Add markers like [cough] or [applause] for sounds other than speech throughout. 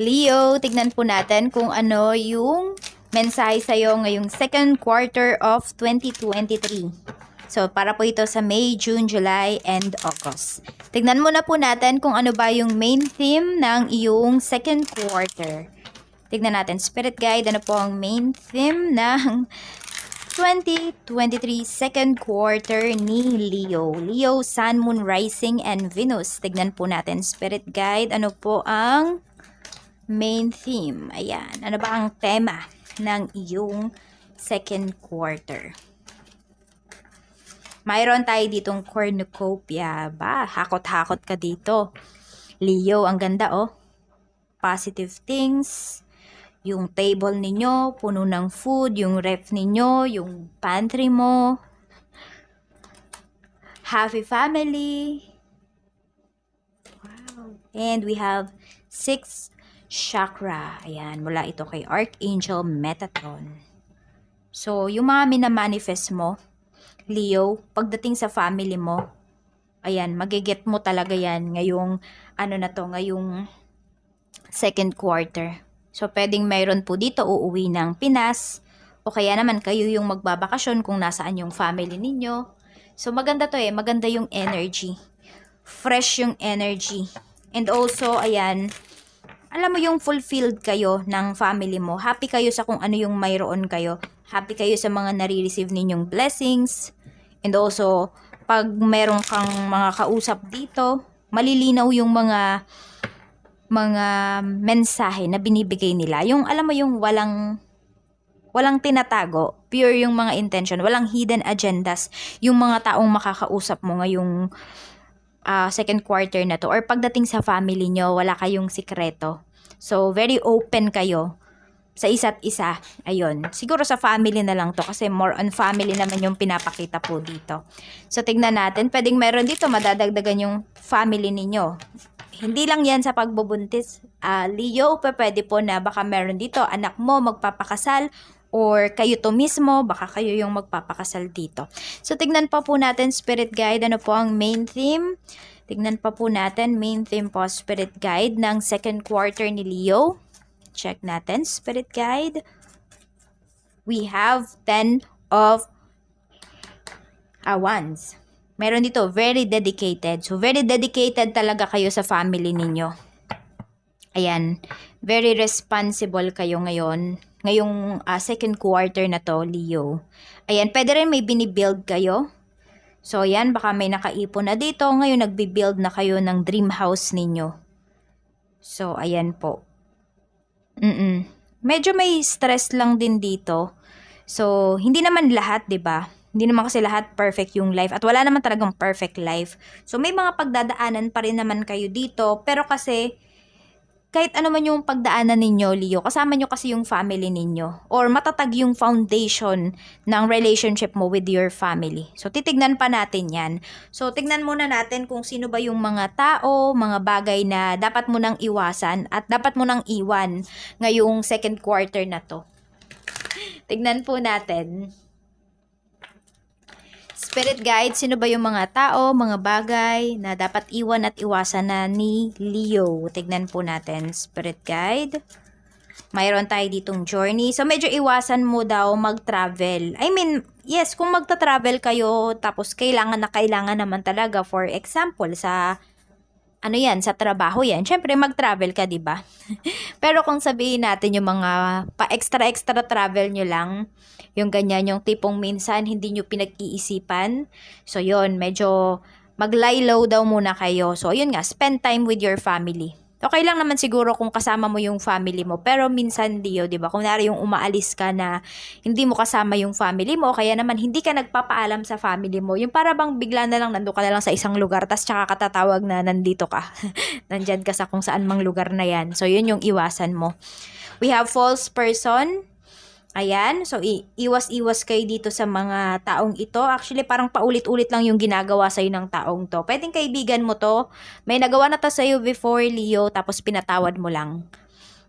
Leo, tignan po natin kung ano yung mensahe sa'yo ngayong second quarter of 2023. So, para po ito sa May, June, July, and August. Tignan muna po natin kung ano ba yung main theme ng iyong second quarter. Tignan natin, Spirit Guide, ano po ang main theme ng 2023 second quarter ni Leo. Leo, Sun, Moon, Rising, and Venus. Tignan po natin, Spirit Guide, ano po ang main theme. Ayan, ano ba ang tema ng iyong second quarter? Mayroon tayo ditong cornucopia. Ba, hakot-hakot ka dito. Leo, ang ganda oh. Positive things. Yung table ninyo, puno ng food. Yung ref ninyo, yung pantry mo. Happy family. Wow. And we have six chakra. Ayan, mula ito kay Archangel Metatron. So, yung mga minamanifest mo, Leo, pagdating sa family mo, ayan, magiget mo talaga yan ngayong, ano na to, ngayong second quarter. So, pwedeng mayroon po dito uuwi ng Pinas, o kaya naman kayo yung magbabakasyon kung nasaan yung family ninyo. So, maganda to eh, maganda yung energy. Fresh yung energy. And also, ayan, alam mo yung fulfilled kayo ng family mo. Happy kayo sa kung ano yung mayroon kayo. Happy kayo sa mga nare-receive ninyong blessings. And also, pag meron kang mga kausap dito, malilinaw yung mga mga mensahe na binibigay nila. Yung alam mo yung walang walang tinatago, pure yung mga intention, walang hidden agendas yung mga taong makakausap mo ngayong ah, second quarter na to or pagdating sa family nyo, wala kayong sikreto. So, very open kayo sa isa't isa. Ayun. Siguro sa family na lang to kasi more on family naman yung pinapakita po dito. So, tignan natin. Pwedeng meron dito madadagdagan yung family ninyo. Hindi lang yan sa pagbubuntis. Ah, Leo, pa pwede po na baka meron dito anak mo magpapakasal or kayo to mismo, baka kayo yung magpapakasal dito. So, tignan pa po natin, Spirit Guide, ano po ang main theme. Tignan pa po natin, main theme po, Spirit Guide ng second quarter ni Leo. Check natin, Spirit Guide. We have 10 of wands. Meron dito, very dedicated. So, very dedicated talaga kayo sa family ninyo. Ayan, very responsible kayo ngayon. Ngayong ah, second quarter na to, Leo. Ayan, pwede rin may binibuild kayo. So, ayan, baka may nakaipon na dito. Ngayon, nagbibuild na kayo ng dream house ninyo. So, ayan po. Mm Medyo may stress lang din dito. So, hindi naman lahat, 'di ba? Hindi naman kasi lahat perfect yung life at wala naman talagang perfect life. So, may mga pagdadaanan pa rin naman kayo dito, pero kasi kahit ano man yung pagdaanan ninyo, Leo, kasama nyo kasi yung family ninyo. Or matatag yung foundation ng relationship mo with your family. So, titignan pa natin yan. So, tignan muna natin kung sino ba yung mga tao, mga bagay na dapat mo nang iwasan at dapat mo nang iwan ngayong second quarter na to. [laughs] Tignan po natin. Spirit guide, sino ba yung mga tao, mga bagay na dapat iwan at iwasan na ni Leo? Tignan po natin, Spirit guide. Mayroon tayo ditong journey. So, medyo iwasan mo daw mag-travel. I mean, yes, kung magta-travel kayo, tapos kailangan na kailangan naman talaga. For example, sa ano yan, sa trabaho yan, syempre mag-travel ka, di ba? [laughs] Pero kung sabihin natin yung mga pa-extra-extra travel nyo lang, yung ganyan, yung tipong minsan hindi nyo pinag-iisipan. So, yun, medyo mag-lie low daw muna kayo. So, yun nga, spend time with your family. Okay lang naman siguro kung kasama mo yung family mo. Pero minsan, Dio, di ba? Kung nari yung umaalis ka na hindi mo kasama yung family mo, kaya naman hindi ka nagpapaalam sa family mo. Yung para bang bigla na lang nando ka na lang sa isang lugar, tas tsaka katatawag na nandito ka. [laughs] Nandyan ka sa kung saan mang lugar na yan. So, yun yung iwasan mo. We have false person. Ayan, so i- iwas-iwas kayo dito sa mga taong ito. Actually, parang paulit-ulit lang yung ginagawa sa'yo ng taong to. Pwedeng kaibigan mo to. May nagawa na to sa'yo before, Leo, tapos pinatawad mo lang.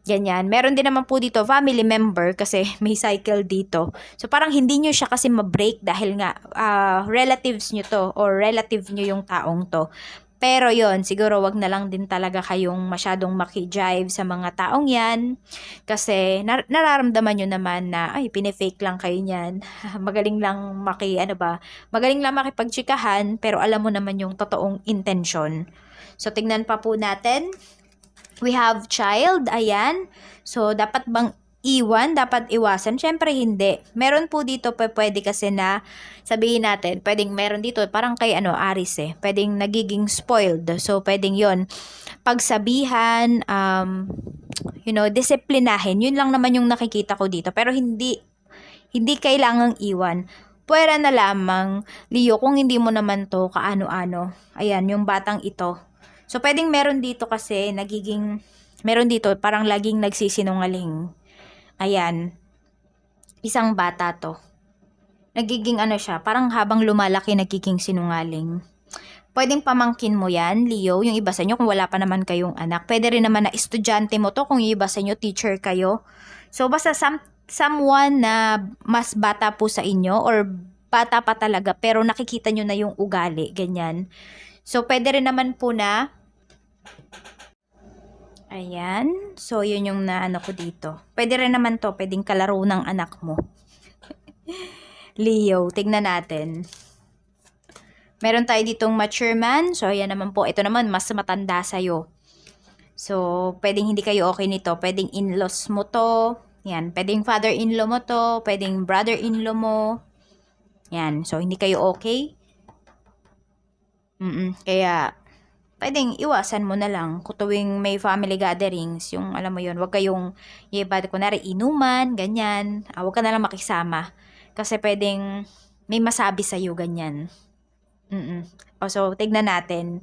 Ganyan. Meron din naman po dito family member kasi [laughs] may cycle dito. So parang hindi nyo siya kasi ma-break dahil nga ah, relatives nyo to or relative nyo yung taong to. Pero yon siguro wag na lang din talaga kayong masyadong makijive sa mga taong yan. Kasi nar- nararamdaman nyo naman na, ay, pinefake lang kayo niyan. [laughs] magaling lang maki, ano ba, magaling lang makipagtsikahan, pero alam mo naman yung totoong intention. So, tignan pa po natin. We have child, ayan. So, dapat bang iwan, dapat iwasan? Syempre, hindi. Meron po dito, pwede kasi na sabihin natin, pwedeng meron dito, parang kay ano, Aris eh, pwedeng nagiging spoiled. So, pwedeng yon Pagsabihan, um, you know, disiplinahin. Yun lang naman yung nakikita ko dito. Pero hindi, hindi kailangang iwan. Pwera na lamang, Leo, kung hindi mo naman to kaano-ano. Ayan, yung batang ito. So, pwedeng meron dito kasi nagiging, meron dito, parang laging nagsisinungaling. Ayan. Isang bata to. Nagiging ano siya, parang habang lumalaki nagiging sinungaling. Pwedeng pamangkin mo yan, Leo, yung iba sa inyo kung wala pa naman kayong anak. Pwede rin naman na estudyante mo to kung yung iba sa inyo teacher kayo. So basta some, someone na mas bata po sa inyo or bata pa talaga pero nakikita nyo na yung ugali, ganyan. So pwede rin naman po na Ayan. So, yun yung naano ko dito. Pwede rin naman to, pwedeng kalaro ng anak mo. [laughs] Leo, tignan natin. Meron tayo ditong mature man. So, ayan naman po. Ito naman, mas matanda sa'yo. So, pwedeng hindi kayo okay nito. Pwedeng in-laws mo to. Yan. Pwedeng father-in-law mo to. Pwedeng brother-in-law mo. Yan. So, hindi kayo okay. Mm Kaya, pwedeng iwasan mo na lang tuwing may family gatherings, yung alam mo yun, wag kayong, iba, kunwari inuman, ganyan, ah, wag ka na lang makisama. Kasi pwedeng may masabi sa'yo, ganyan. Mm o, so, tignan natin.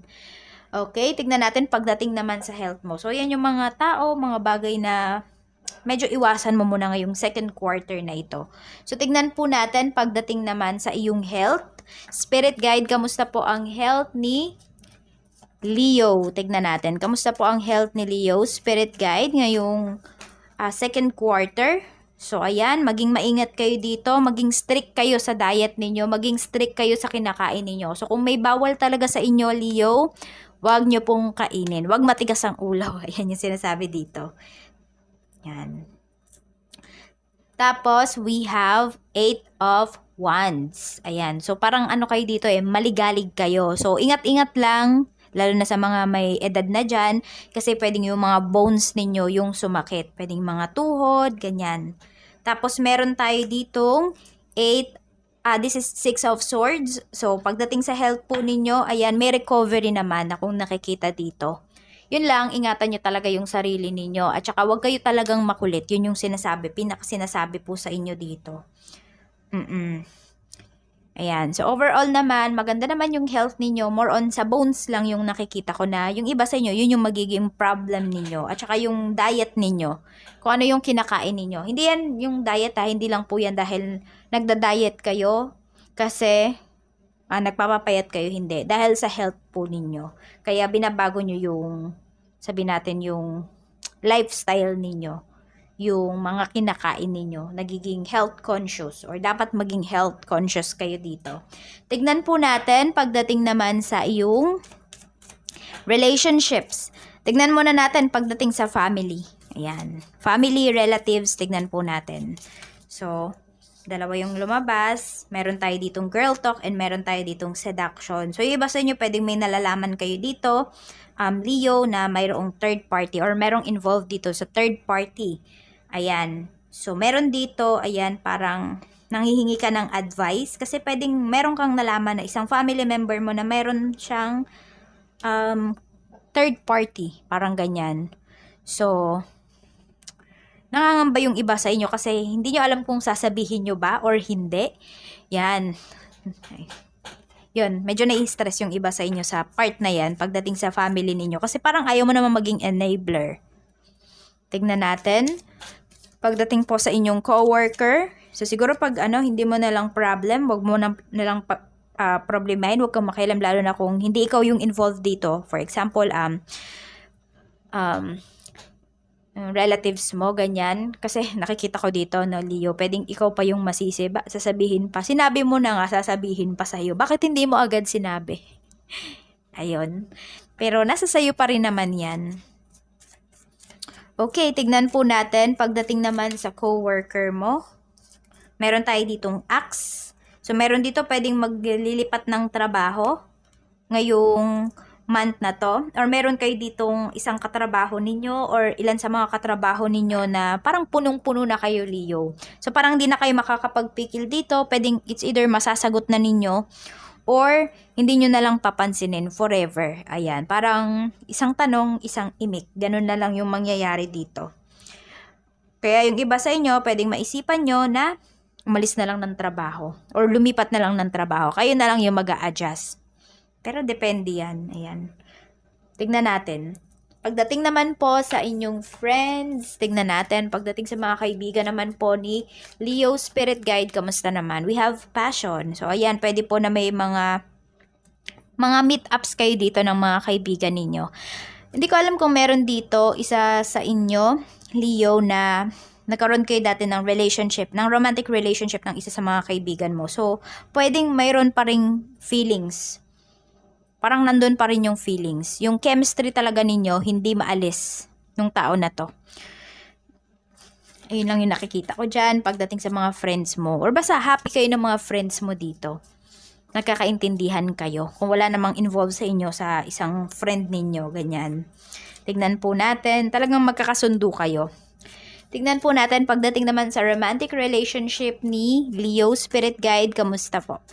Okay, tignan natin pagdating naman sa health mo. So, yan yung mga tao, mga bagay na medyo iwasan mo muna ngayong second quarter na ito. So, tignan po natin pagdating naman sa iyong health. Spirit guide, kamusta po ang health ni Leo, tignan natin. Kamusta po ang health ni Leo? Spirit guide ngayong uh, second quarter. So, ayan, maging maingat kayo dito, maging strict kayo sa diet ninyo, maging strict kayo sa kinakain ninyo. So, kung may bawal talaga sa inyo, Leo, wag nyo pong kainin. Wag matigas ang ulo. [laughs] Ayan yung sinasabi dito. Yan. Tapos, we have eight of wands. Ayan. So, parang ano kayo dito eh, maligalig kayo. So, ingat-ingat lang lalo na sa mga may edad na dyan, kasi pwedeng yung mga bones ninyo yung sumakit. Pwedeng mga tuhod, ganyan. Tapos meron tayo ditong 8, ah this is 6 of swords. So pagdating sa health po ninyo, ayan, may recovery naman na kung nakikita dito. Yun lang, ingatan nyo talaga yung sarili ninyo. At saka huwag kayo talagang makulit. Yun yung sinasabi, pinakasinasabi po sa inyo dito. Mm-mm. Ayan. So, overall naman, maganda naman yung health ninyo. More on sa bones lang yung nakikita ko na yung iba sa inyo, yun yung magiging problem ninyo. At saka yung diet ninyo. Kung ano yung kinakain ninyo. Hindi yan yung diet ha. Hindi lang po yan dahil nagda-diet kayo. Kasi ah, nagpapapayat kayo. Hindi. Dahil sa health po ninyo. Kaya binabago nyo yung, sabi natin, yung lifestyle ninyo yung mga kinakain ninyo, nagiging health conscious or dapat maging health conscious kayo dito. Tignan po natin pagdating naman sa iyong relationships. Tignan muna natin pagdating sa family. Ayan. Family, relatives, tignan po natin. So, dalawa yung lumabas. Meron tayo ditong girl talk and meron tayo ditong seduction. So, yung iba sa inyo, pwedeng may nalalaman kayo dito, um, Leo, na mayroong third party or merong involved dito sa third party. Ayan. So, meron dito, ayan, parang nanghihingi ka ng advice kasi pwedeng meron kang nalaman na isang family member mo na meron siyang um, third party, parang ganyan. So, nangangamba yung iba sa inyo kasi hindi nyo alam kung sasabihin nyo ba or hindi. Yan. Yun, medyo nai-stress yung iba sa inyo sa part na yan pagdating sa family ninyo kasi parang ayaw mo naman maging enabler. Tignan natin pagdating po sa inyong coworker. So siguro pag ano, hindi mo na lang problem, wag mo na, na lang pa, uh, problemahin, wag kang makialam lalo na kung hindi ikaw yung involved dito. For example, um, um, relatives mo, ganyan. Kasi nakikita ko dito, no, Leo, pwedeng ikaw pa yung masisi. Ba, sasabihin pa. Sinabi mo na nga, sasabihin pa sa'yo. Bakit hindi mo agad sinabi? [laughs] Ayun. Pero nasa sayo pa rin naman yan. Okay, tignan po natin pagdating naman sa coworker mo. Meron tayo ditong axe. So, meron dito pwedeng maglilipat ng trabaho ngayong month na to. Or meron kayo ditong isang katrabaho ninyo or ilan sa mga katrabaho ninyo na parang punong-puno na kayo, Leo. So, parang di na kayo makakapagpikil dito. Pwedeng it's either masasagot na ninyo or hindi nyo na lang papansinin forever. Ayan, parang isang tanong, isang imik. Ganun na lang yung mangyayari dito. Kaya yung iba sa inyo, pwedeng maisipan nyo na umalis na lang ng trabaho or lumipat na lang ng trabaho. Kayo na lang yung mag adjust Pero depende yan. Ayan. Tignan natin. Pagdating naman po sa inyong friends, tignan natin. Pagdating sa mga kaibigan naman po ni Leo Spirit Guide, kamusta naman? We have passion. So, ayan, pwede po na may mga mga meetups kayo dito ng mga kaibigan ninyo. Hindi ko alam kung meron dito isa sa inyo, Leo, na nagkaroon kayo dati ng relationship, ng romantic relationship ng isa sa mga kaibigan mo. So, pwedeng mayroon pa ring feelings parang nandun pa rin yung feelings. Yung chemistry talaga ninyo, hindi maalis yung tao na to. Ayun lang yung nakikita ko dyan pagdating sa mga friends mo. Or basta happy kayo ng mga friends mo dito. Nagkakaintindihan kayo. Kung wala namang involved sa inyo sa isang friend ninyo, ganyan. Tignan po natin. Talagang magkakasundo kayo. Tignan po natin pagdating naman sa romantic relationship ni Leo Spirit Guide. Kamusta po?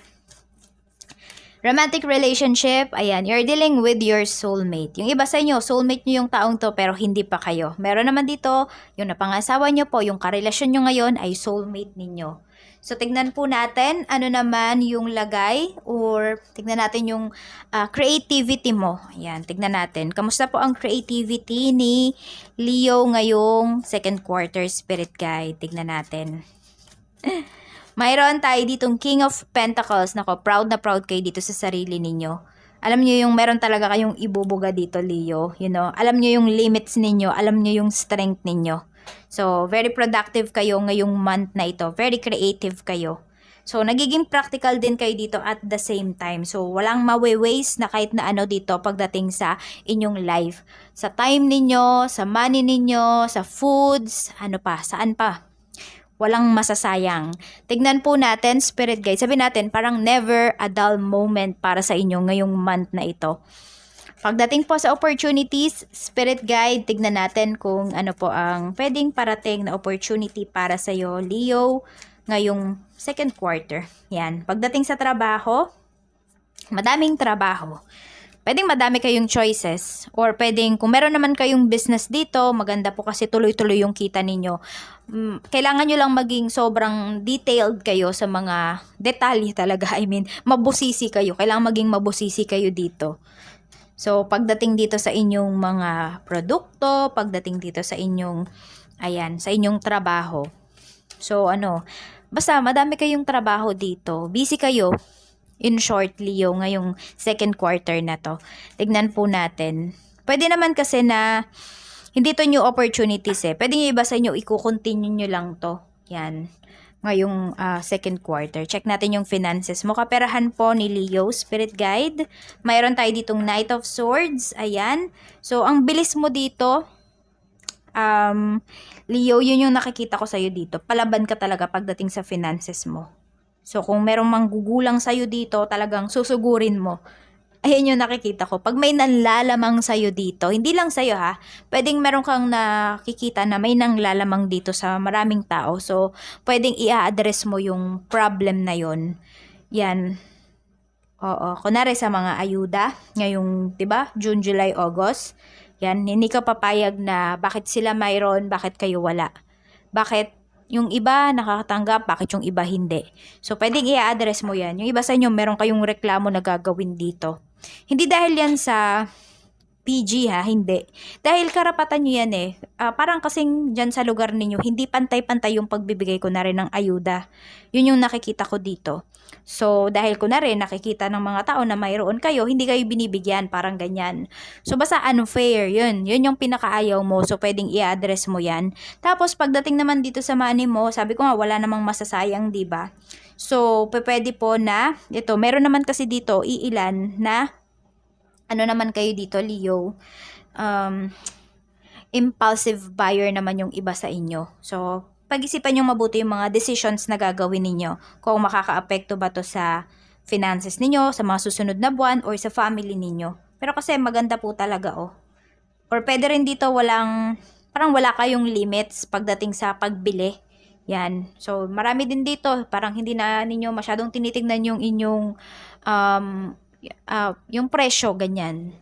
Romantic relationship, ayan, you're dealing with your soulmate. Yung iba sa inyo, soulmate nyo yung taong to pero hindi pa kayo. Meron naman dito, yung napangasawa nyo po, yung karelasyon nyo ngayon ay soulmate ninyo. So, tignan po natin ano naman yung lagay or tignan natin yung uh, creativity mo. Ayan, tignan natin. Kamusta po ang creativity ni Leo ngayong second quarter spirit guide? Tignan natin. [laughs] Mayroon tayo ditong King of Pentacles. Nako, proud na proud kayo dito sa sarili ninyo. Alam niyo yung meron talaga kayong ibubuga dito, Leo. You know, alam niyo yung limits ninyo, alam niyo yung strength ninyo. So, very productive kayo ngayong month na ito. Very creative kayo. So, nagiging practical din kayo dito at the same time. So, walang mawe-waste na kahit na ano dito pagdating sa inyong life. Sa time ninyo, sa money ninyo, sa foods, ano pa, saan pa. Walang masasayang. Tignan po natin, Spirit Guide. Sabi natin, parang never a dull moment para sa inyo ngayong month na ito. Pagdating po sa opportunities, Spirit Guide, tignan natin kung ano po ang pwedeng parating na opportunity para sa iyo, Leo, ngayong second quarter. Yan. Pagdating sa trabaho, madaming trabaho pwedeng madami kayong choices or pwedeng kung meron naman kayong business dito, maganda po kasi tuloy-tuloy yung kita ninyo. Mm, kailangan nyo lang maging sobrang detailed kayo sa mga detalye talaga. I mean, mabusisi kayo. Kailangan maging mabusisi kayo dito. So, pagdating dito sa inyong mga produkto, pagdating dito sa inyong, ayan, sa inyong trabaho. So, ano, basta madami kayong trabaho dito. Busy kayo in short, Leo, ngayong second quarter na to. Tignan po natin. Pwede naman kasi na hindi to new opportunities eh. Pwede nyo iba sa inyo, i-continue nyo lang to. Yan. Ngayong uh, second quarter. Check natin yung finances mo. Kaperahan po ni Leo, Spirit Guide. Mayroon tayo ditong Knight of Swords. Ayan. So, ang bilis mo dito, um, Leo, yun yung nakikita ko sa'yo dito. Palaban ka talaga pagdating sa finances mo. So, kung merong manggugulang sa'yo dito, talagang susugurin mo. Ayan yung nakikita ko. Pag may nanlalamang sa'yo dito, hindi lang sa'yo ha, pwedeng meron kang nakikita na may nanglalamang dito sa maraming tao. So, pwedeng i-address mo yung problem na yon Yan. Oo. Kunwari sa mga ayuda, ngayong, di ba, June, July, August. Yan, hindi ka papayag na bakit sila mayroon, bakit kayo wala. Bakit yung iba nakakatanggap, bakit yung iba hindi. So, pwedeng i-address mo yan. Yung iba sa inyo, meron kayong reklamo na gagawin dito. Hindi dahil yan sa PG ha, hindi. Dahil karapatan nyo yan eh. Uh, parang kasing dyan sa lugar ninyo, hindi pantay-pantay yung pagbibigay ko na rin ng ayuda. Yun yung nakikita ko dito. So, dahil ko na rin nakikita ng mga tao na mayroon kayo, hindi kayo binibigyan, parang ganyan. So, basta unfair, yun. Yun yung pinakaayaw mo. So, pwedeng i-address mo yan. Tapos, pagdating naman dito sa money mo, sabi ko nga, wala namang masasayang, di ba? So, pwede po na, ito, meron naman kasi dito, iilan na ano naman kayo dito, Leo, um, impulsive buyer naman yung iba sa inyo. So, pag-isipan nyo mabuti yung mga decisions na gagawin ninyo. Kung makaka-apekto ba to sa finances ninyo, sa mga susunod na buwan, or sa family ninyo. Pero kasi maganda po talaga, oh. Or pwede rin dito walang, parang wala kayong limits pagdating sa pagbili. Yan. So, marami din dito. Parang hindi na ninyo masyadong tinitignan yung inyong, um, ah, yung presyo, ganyan.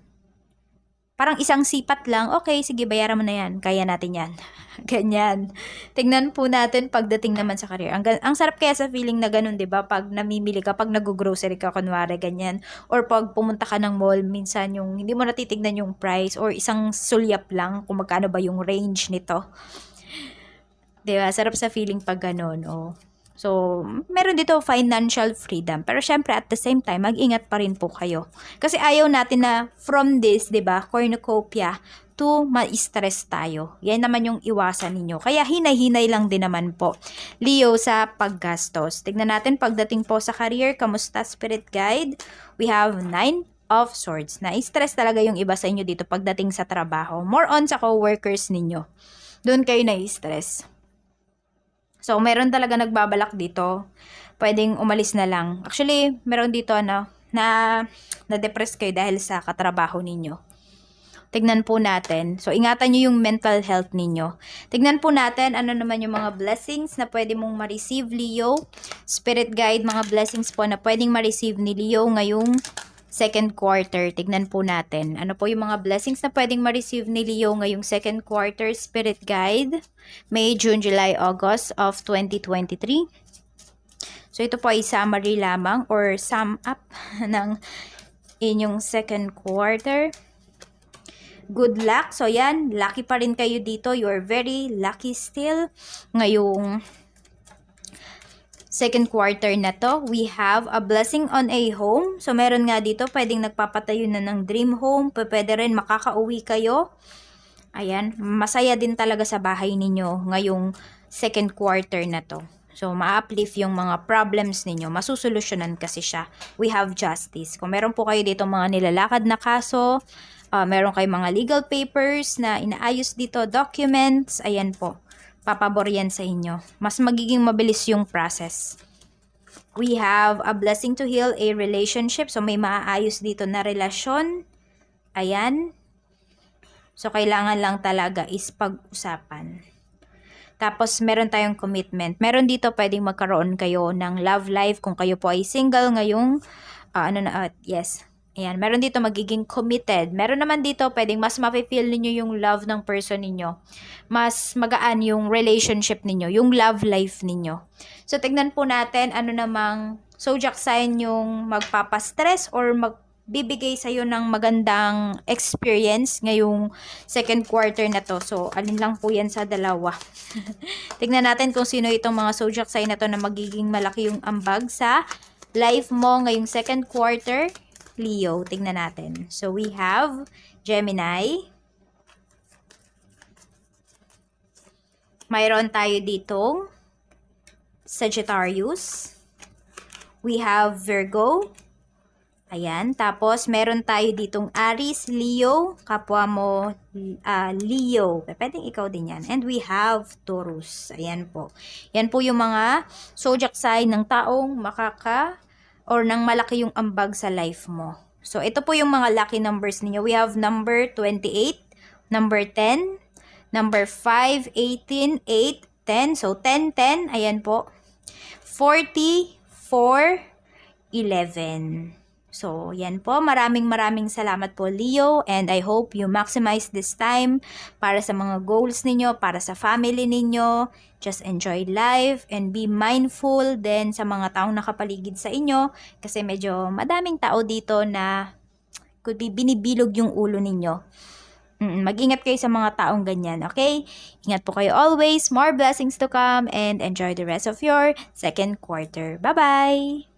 Parang isang sipat lang, okay, sige, bayaran mo na yan. Kaya natin yan. [laughs] ganyan. Tingnan po natin pagdating naman sa career. Ang, ang sarap kaya sa feeling na ganun, di ba? Pag namimili ka, pag nag-grocery ka, kunwari, ganyan. Or pag pumunta ka ng mall, minsan yung hindi mo natitignan yung price or isang sulyap lang kung magkano ba yung range nito. Di ba? Sarap sa feeling pag ganun, oh. So, meron dito financial freedom. Pero syempre, at the same time, mag-ingat pa rin po kayo. Kasi ayaw natin na from this, di ba, cornucopia, to ma-stress tayo. Yan naman yung iwasan ninyo. Kaya hinay-hinay lang din naman po. Leo sa paggastos. Tignan natin pagdating po sa career, kamusta spirit guide? We have 9 of swords. Na-stress talaga yung iba sa inyo dito pagdating sa trabaho. More on sa co-workers ninyo. Doon kayo na-stress. So, meron talaga nagbabalak dito. Pwedeng umalis na lang. Actually, meron dito ano, na na-depress kayo dahil sa katrabaho ninyo. Tignan po natin. So, ingatan nyo yung mental health ninyo. Tignan po natin ano naman yung mga blessings na pwede mong ma-receive, Leo. Spirit guide, mga blessings po na pwedeng ma-receive ni Leo ngayong second quarter. Tignan po natin. Ano po yung mga blessings na pwedeng ma-receive ni Leo ngayong second quarter spirit guide? May, June, July, August of 2023. So, ito po ay summary lamang or sum up [laughs] ng inyong second quarter. Good luck. So, yan. Lucky pa rin kayo dito. You are very lucky still. Ngayong second quarter na to, we have a blessing on a home. So, meron nga dito, pwedeng nagpapatayo na ng dream home. Pwede rin makakauwi kayo. Ayan, masaya din talaga sa bahay ninyo ngayong second quarter na to. So, ma-uplift yung mga problems ninyo. Masusolusyonan kasi siya. We have justice. Kung meron po kayo dito mga nilalakad na kaso, ah, meron kayo mga legal papers na inaayos dito, documents, ayan po. Papabor yan sa inyo. Mas magiging mabilis yung process. We have a blessing to heal a relationship. So, may maaayos dito na relasyon. Ayan. So, kailangan lang talaga is pag-usapan. Tapos, meron tayong commitment. Meron dito pwedeng magkaroon kayo ng love life kung kayo po ay single ngayong, ah, ano na, ah, yes. Ayan, meron dito magiging committed. Meron naman dito pwedeng mas mafe-feel ninyo yung love ng person ninyo. Mas magaan yung relationship ninyo, yung love life ninyo. So, tignan po natin ano namang zodiac sign yung magpapastress or magbibigay sa'yo ng magandang experience ngayong second quarter na to. So, alin lang po yan sa dalawa. [laughs] Tignan natin kung sino itong mga zodiac sign na to na magiging malaki yung ambag sa life mo ngayong second quarter. Leo, tignan natin. So, we have Gemini. Mayroon tayo ditong Sagittarius. We have Virgo. Ayan. Tapos, meron tayo ditong Aries, Leo. Kapwa mo, ah, Leo. Pwedeng ikaw din yan. And we have Taurus. Ayan po. Yan po yung mga zodiac sign ng taong makaka or nang malaki yung ambag sa life mo. So, ito po yung mga lucky numbers ninyo. We have number 28, number 10, number 5, 18, 8, 10. So, 10, 10. Ayan po. 40, 4, 11. So, yan po. Maraming maraming salamat po, Leo. And I hope you maximize this time para sa mga goals ninyo, para sa family ninyo. Just enjoy life and be mindful din sa mga taong nakapaligid sa inyo. Kasi medyo madaming tao dito na could be binibilog yung ulo ninyo. Mag-ingat kayo sa mga taong ganyan, okay? Ingat po kayo always. More blessings to come and enjoy the rest of your second quarter. Bye-bye!